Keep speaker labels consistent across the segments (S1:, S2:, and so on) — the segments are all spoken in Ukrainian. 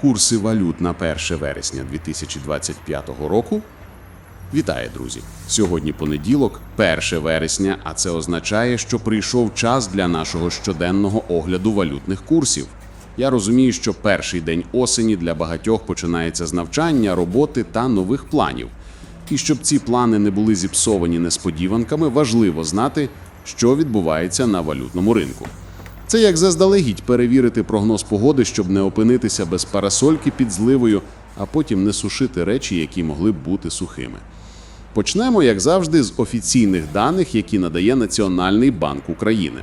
S1: Курси валют на 1 вересня 2025 року. Вітаю, друзі! Сьогодні понеділок, 1 вересня, а це означає, що прийшов час для нашого щоденного огляду валютних курсів. Я розумію, що перший день осені для багатьох починається з навчання, роботи та нових планів. І щоб ці плани не були зіпсовані несподіванками, важливо знати, що відбувається на валютному ринку. Це як заздалегідь перевірити прогноз погоди, щоб не опинитися без парасольки під зливою, а потім не сушити речі, які могли б бути сухими. Почнемо, як завжди, з офіційних даних, які надає Національний банк України.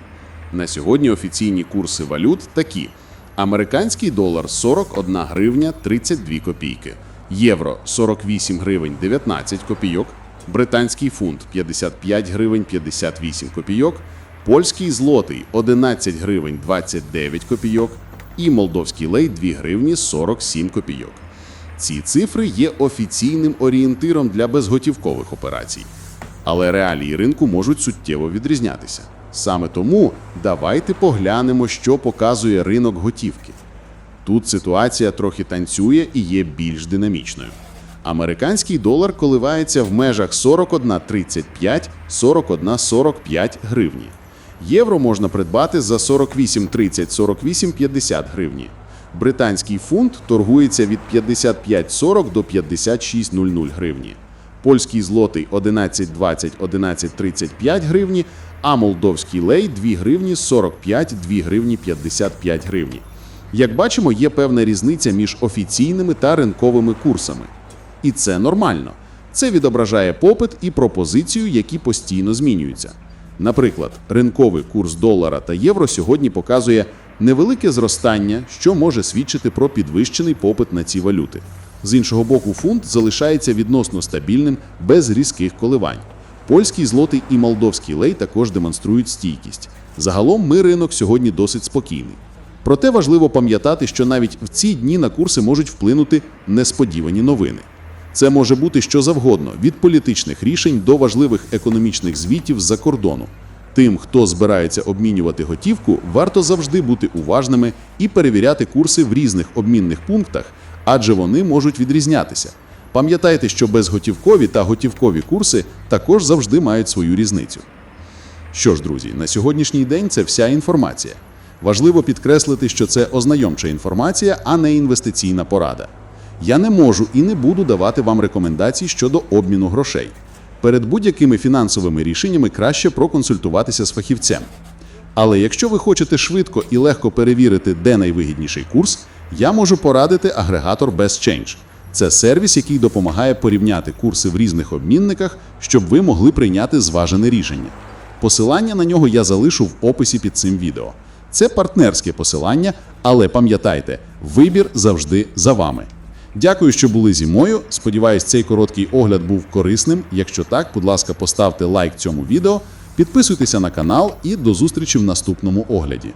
S1: На сьогодні офіційні курси валют такі: американський долар 41 гривня 32 копійки, євро 48 гривень 19 копійок, британський фунт 55 гривень 58 копійок, польський злотий 11 гривень 29 копійок і молдовський лей 2 гривні 47 копійок. Ці цифри є офіційним орієнтиром для безготівкових операцій. Але реалії ринку можуть суттєво відрізнятися. Саме тому давайте поглянемо, що показує ринок готівки. Тут ситуація трохи танцює і є більш динамічною. Американський долар коливається в межах 41,35 41,45 гривні. Євро можна придбати за 48,30 48,50 гривні. Британський фунт торгується від 55,40 до 56,00 гривні. Польський злотий 11,20 11,35 гривні, а молдовський лей 2 гривні 45 2 гривні 55 гривні. Як бачимо, є певна різниця між офіційними та ринковими курсами. І це нормально. Це відображає попит і пропозицію, які постійно змінюються. Наприклад, ринковий курс долара та євро сьогодні показує невелике зростання, що може свідчити про підвищений попит на ці валюти. З іншого боку, фунт залишається відносно стабільним без різких коливань. Польський злотий і молдовський лей також демонструють стійкість. Загалом ми ринок сьогодні досить спокійний. Проте важливо пам'ятати, що навіть в ці дні на курси можуть вплинути несподівані новини. Це може бути що завгодно від політичних рішень до важливих економічних звітів з-за кордону. Тим, хто збирається обмінювати готівку, варто завжди бути уважними і перевіряти курси в різних обмінних пунктах, адже вони можуть відрізнятися. Пам'ятайте, що безготівкові та готівкові курси також завжди мають свою різницю. Що ж, друзі, на сьогоднішній день це вся інформація. Важливо підкреслити, що це ознайомча інформація, а не інвестиційна порада. Я не можу і не буду давати вам рекомендацій щодо обміну грошей. Перед будь-якими фінансовими рішеннями краще проконсультуватися з фахівцем. Але якщо ви хочете швидко і легко перевірити, де найвигідніший курс, я можу порадити агрегатор BestChange. Це сервіс, який допомагає порівняти курси в різних обмінниках, щоб ви могли прийняти зважене рішення. Посилання на нього я залишу в описі під цим відео. Це партнерське посилання, але пам'ятайте, вибір завжди за вами. Дякую, що були зі мною. Сподіваюсь, цей короткий огляд був корисним. Якщо так, будь ласка, поставте лайк цьому відео, підписуйтеся на канал і до зустрічі в наступному огляді.